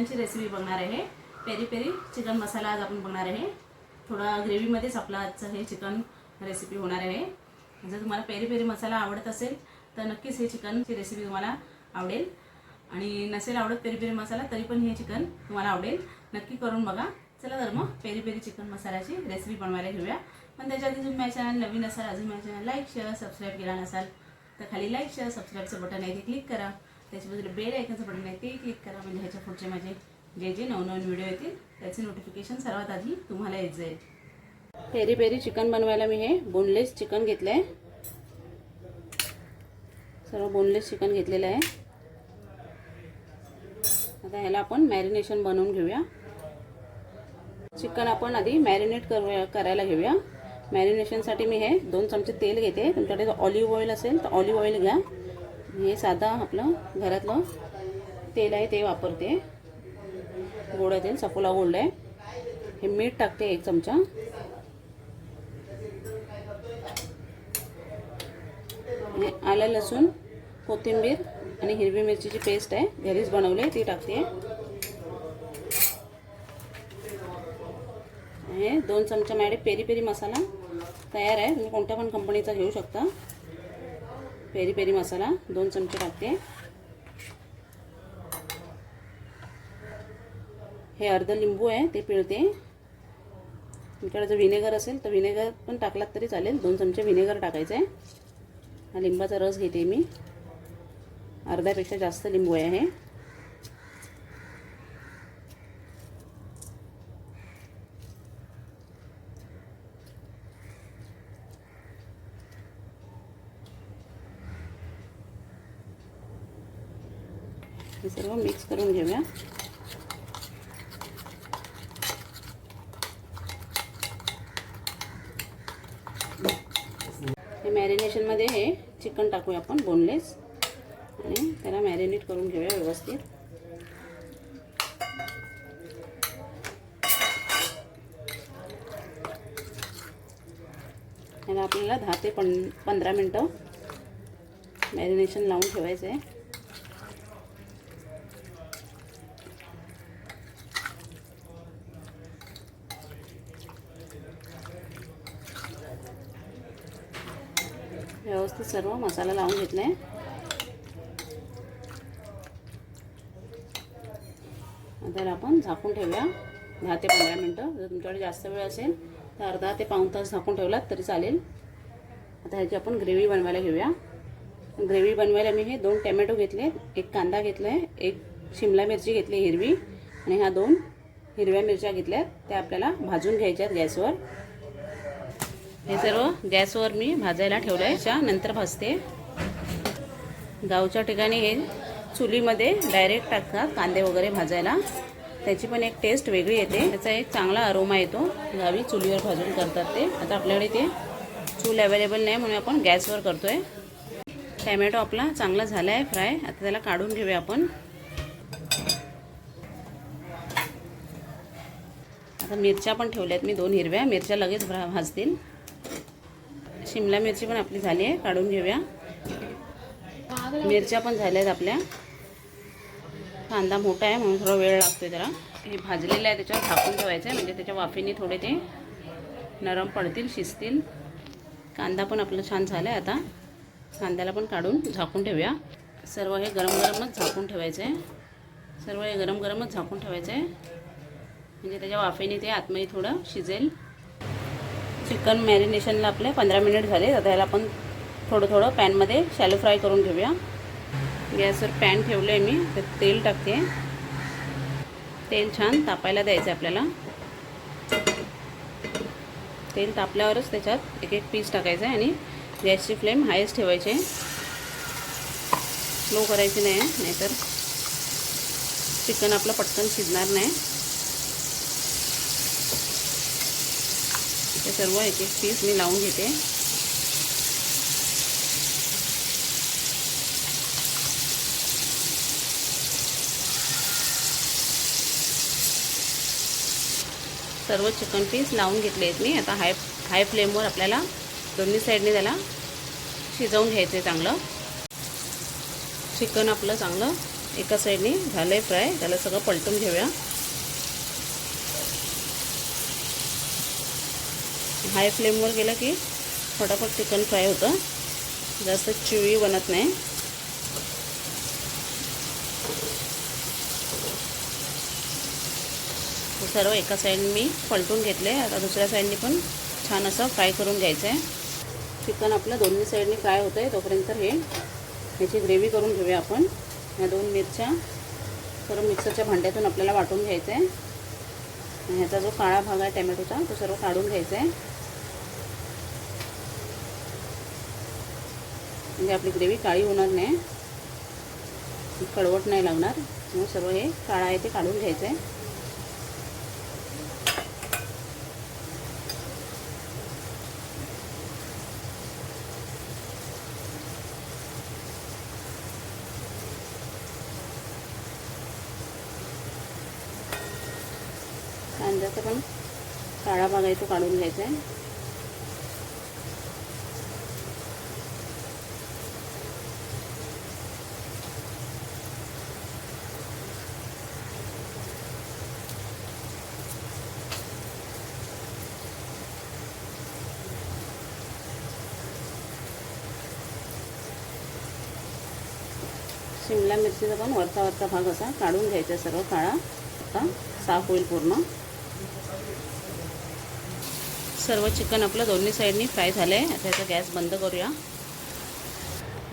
त्यांची रेसिपी बघणार आहे. पेरी पेरी चिकन मसाला आज आपण बघणार आहे. थोडा ग्रेव्हीमध्येच आपला आजचं हे चिकन रेसिपी होणार आहे. जर तुम्हाला पेरी पेरी मसाला आवडत असेल तर नक्कीच हे चिकनची रेसिपी तुम्हाला आवडेल. आणि नसेल आवडत पेरी पेरी मसाला तरी पण हे चिकन तुम्हाला आवडेल. नक्की करून बघा. चला तर मग पेरी पेरी चिकन मसाल्याची रेसिपी बनवायला घेऊया. पण त्याच्या आधी तुम्ही माझ्या चॅनल नवीन असाल अजून माझ्या चॅनल लाईक शेअर सबस्क्राईब केला नसाल तर खाली लाईक शेअर सबस्क्राईबचं बटन आहे ते क्लिक करा. त्याच्याबद्दल बेल ऐकण्याचं बटन आहे ते क्लिक करा. म्हणजे ह्याच्या पुढचे माझे जे जे नवनवीन व्हिडिओ येतील त्याचे नोटिफिकेशन सर्वात आधी तुम्हाला येत जाईल. पेरी पेरी चिकन बनवायला मी हे बोनलेस चिकन घेतलं आहे सर्व बोनलेस चिकन घेतलेलं आहे. आता ह्याला आपण मॅरिनेशन बनवून घेऊया. चिकन आपण आधी मॅरिनेट करूया करायला घेऊया. मॅरिनेशनसाठी मी हे दोन चमचे तेल घेते. तुमच्याकडे जर ऑलिव्ह ऑइल असेल तर ऑलिव्ह ऑइल घ्या. हे साधा आपलं घरातलं तेल आहे ते वापरते. गोड तेल सफोला गोल्ड आहे. हे मीठ टाकते एक चमचा. हे आलं लसूण कोथिंबीर आणि हिरवी मिरचीची पेस्ट आहे. घरीच बनवली ती टाकते. हे दोन चमचा माझ्याकडे पेरी पेरी मसाला तयार आहे. तुम्ही कोणत्या पण कंपनीचा घेऊ शकता. पेरी पेरी मसाला दोन चमचे टाकते. हे अर्ध लिंबू आहे ते पिळते. तुमच्याकडे जर व्हिनेगर असेल तर व्हिनेगर पण टाकलात तरी चालेल. दोन चमचे व्हिनेगर टाकायचं आहे. हा लिंबाचा रस घेते मी. अर्ध्यापेक्षा जास्त लिंबू आहे हे. हे सर्व मिक्स करून घेऊया. हे मॅरिनेशनमध्ये हे चिकन टाकूया आपण बोनलेस आणि त्याला मॅरिनेट करून घेऊया व्यवस्थित. याला आपल्याला दहा ते पं पंधरा मिनटं मॅरिनेशन लावून ठेवायचं आहे व्यवस्थित सर्व मसाला लावून घेतला. आहे आता आपण झाकून ठेवूया. दहा ते पंधरा मिनटं. जर तुमच्याकडे जास्त वेळ असेल तर अर्धा ते पाऊण तास झाकून ठेवलात तरी चालेल. आता ह्याची आपण ग्रेव्ही बनवायला घेऊया. ग्रेव्ही बनवायला मी हे दोन टॅमॅटो घेतले एक कांदा घेतला आहे एक शिमला मिरची घेतली हिरवी आणि ह्या दोन हिरव्या मिरच्या घेतल्या त्या आपल्याला भाजून घ्यायच्या आहेत गॅसवर. हे सर्व गॅसवर मी भाजायला ठेवलं आहे त्यानंतर भाजते. गावच्या ठिकाणी हे चुलीमध्ये डायरेक्ट टाकतात कांदे वगैरे भाजायला. त्याची पण एक टेस्ट वेगळी येते. त्याचा एक चांगला अरोमा येतो. गावी चुलीवर भाजून करतात ते. आता आपल्याकडे ते चूल अवेलेबल नाही म्हणून आपण गॅसवर करतो आहे टॅमॅटो आपला चांगला झाला आहे फ्राय. आता त्याला काढून घेऊया आपण. आता मिरच्या पण ठेवल्या आहेत मी दोन हिरव्या. मिरच्या लगेच भाजतील शिमला मिरची पण आपली झाली आहे काढून घेऊया. मिरच्या पण झाल्या आहेत आपल्या. कांदा मोठा आहे म्हणून थोडा वेळ लागतो आहे त्याला हे भाजलेलं आहे त्याच्यावर झाकून ठेवायचं आहे म्हणजे त्याच्या वाफेने थोडे ते नरम पडतील शिजतील. कांदा पण आपलं छान झाला आहे आता. कांद्याला पण काढून झाकून ठेवूया. सर्व हे गरम गरमच झाकून ठेवायचं आहे. सर्व हे गरम गरमच झाकून ठेवायचं आहे. म्हणजे त्याच्या वाफेने ते आतमध्ये थोडं शिजेल. चिकन मॅरिनेशनला आपले पंधरा मिनिट झाले. आता ह्याला आपण थोडं थोडं पॅनमध्ये शॅलो फ्राय करून घेऊया. गॅसवर पॅन ठेवलं आहे मी तर तेल टाकते. तेल छान तापायला द्यायचं आहे आपल्याला. तेल तापल्यावरच त्याच्यात एक एक पीस टाकायचं आहे आणि गॅसची फ्लेम हायेस्ट ठेवायची आहे. स्लो करायची नाही नाहीतर चिकन आपलं पटकन शिजणार नाही. सर्व एक एक पीस मी लावून घेते. सर्व चिकन पीस लावून घेतले आहेत मी. आता हाय हाय फ्लेमवर आपल्याला दोन्ही साईडने त्याला शिजवून घ्यायचं आहे चांगलं. चिकन आपलं चांगलं एका साईडने झालं आहे फ्राय. त्याला सगळं पलटून घेऊया. हाय फ्लेमवर गेलं की फटाफट चिकन फ्राय होतं. जास्त चिवी बनत नाही. सर्व एका साईडने मी पलटून घेतले. आता दुसऱ्या साईडने पण छान असं फ्राय करून घ्यायचं आहे चिकन आपलं दोन्ही साईडने फ्राय होतं आहे तोपर्यंत हे ह्याची ग्रेव्ही करून घेऊया आपण. ह्या दोन मिरच्या सर्व मिक्सरच्या भांड्यातून आपल्याला वाटून घ्यायचं आहे ह्याचा जो काळा भाग आहे टॅमॅटोचा तो सर्व काढून घ्यायचा आहे म्हणजे आपली ग्रेव्ही काळी होणार नाही. कडवट नाही लागणार. मग सर्व हे काळा आहे ते काढून घ्यायचं आहे. कांद्याचा पण काळा भाग आहे तो काढून घ्यायचा आहे. शिमला मिरचीचा पण वरचा वरचा भाग असा काढून घ्यायचा सर्व काळा. आता साफ होईल पूर्ण. सर्व चिकन आपलं दोन्ही साईडनी फ्राय झालं आहे आता याचा गॅस बंद करूया.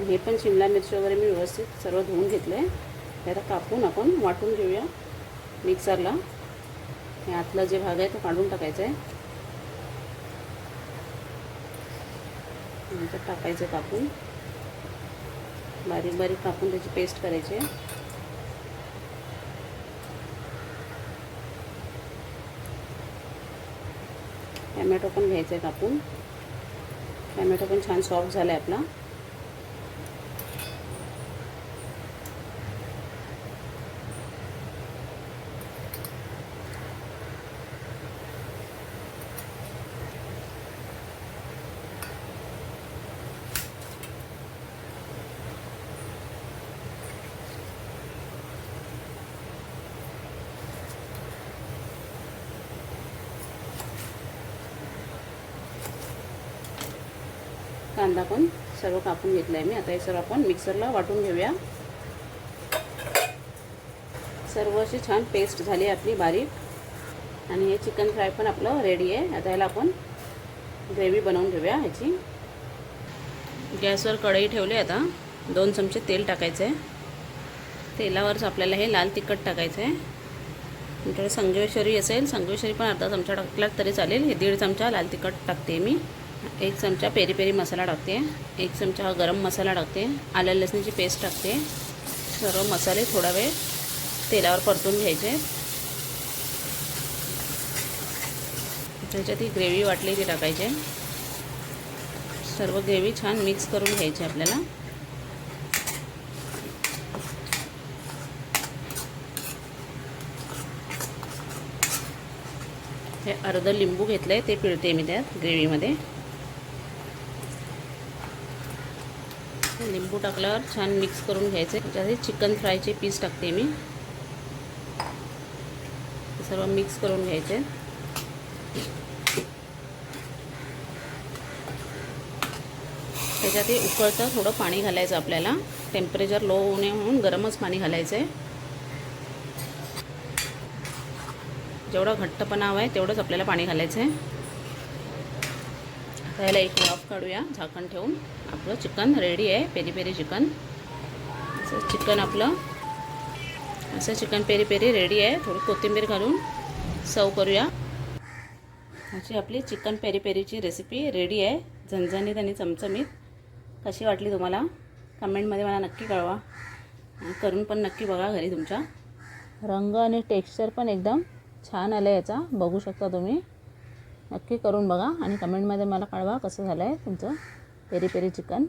हे पण शिमला मिरची वगैरे मी व्यवस्थित सर्व धुवून घेतलं आहे आता कापून आपण वाटून घेऊया मिक्सरला. हे आतला जे भाग आहे तो काढून टाकायचा आहे नंतर टाकायचं कापून. बारीक बारीक कापून त्याची पेस्ट करायची आहे. टॅमॅटो पण घ्यायचं आहे कापून टॅमॅटो पण छान सॉफ्ट झाला आहे आपला. कांदा पण सर्व कापून घेतला आहे मी. आता हे सर्व आपण मिक्सरला वाटून घेऊया. सर्व अशी छान पेस्ट झाली आहे आपली बारीक. आणि हे चिकन फ्राय पण आपलं रेडी आहे. आता ह्याला आपण ग्रेव्ही बनवून घेऊया ह्याची. गॅसवर कढई ठेवली आता. दोन चमचे तेल टाकायचं आहे तेलावरच आपल्याला हे लाल तिखट टाकायचं आहे तुमच्याकडे संगमेश्वरी असेल संगमेश्वरी पण अर्धा चमचा टाकला तरी चालेल. हे दीड चमचा लाल तिखट टाकते मी. एक चमचा पेरी पेरी मसाला टाकते. एक चमचा हा गरम मसाला टाकते. आल्या लसणीची पेस्ट टाकते. सर्व मसाले थोडा वेळ तेलावर परतून घ्यायचे. त्याच्यात ती ग्रेव्ही वाटली ती टाकायचे. सर्व ग्रेव्ही छान मिक्स करून घ्यायची आपल्याला. हे अर्धं लिंबू घेतलं आहे ते पिळते मी त्यात ग्रेव्हीमध्ये. लिंबू टाकल्यावर छान मिक्स करून घ्यायचे. त्याच्यात चिकन फ्रायचे पीस टाकते मी. सर्व मिक्स करून घ्यायचे. त्याच्यात हे उकळतं थोडं पाणी घालायचं आपल्याला. टेम्परेचर लो होऊ नये म्हणून गरमच पाणी घालायचं आहे जेवढा घट्टपणा हवा आहे तेवढंच आपल्याला पाणी घालायचं आहे त्याला एक वाफ काढूया झाकण ठेवून. आपलं चिकन रेडी आहे पेरी पेरी चिकन. असं चिकन आपलं असं चिकन पेरी पेरी रेडी आहे. थोडी कोथिंबीर घालून सर्व करूया. अशी आपली चिकन पेरी पेरीची रेसिपी रेडी आहे. झणझणीत आणि चमचमीत. कशी वाटली तुम्हाला? कमेंटमध्ये मला नक्की कळवा. करून पण नक्की बघा घरी तुमच्या. रंग आणि टेक्स्चर पण एकदम छान आलं आहे याचा. बघू शकता तुम्ही. नक्की करून बघा आणि कमेंटमध्ये मला कळवा कसं झालं आहे तुमचं पेरी पेरी चिकन.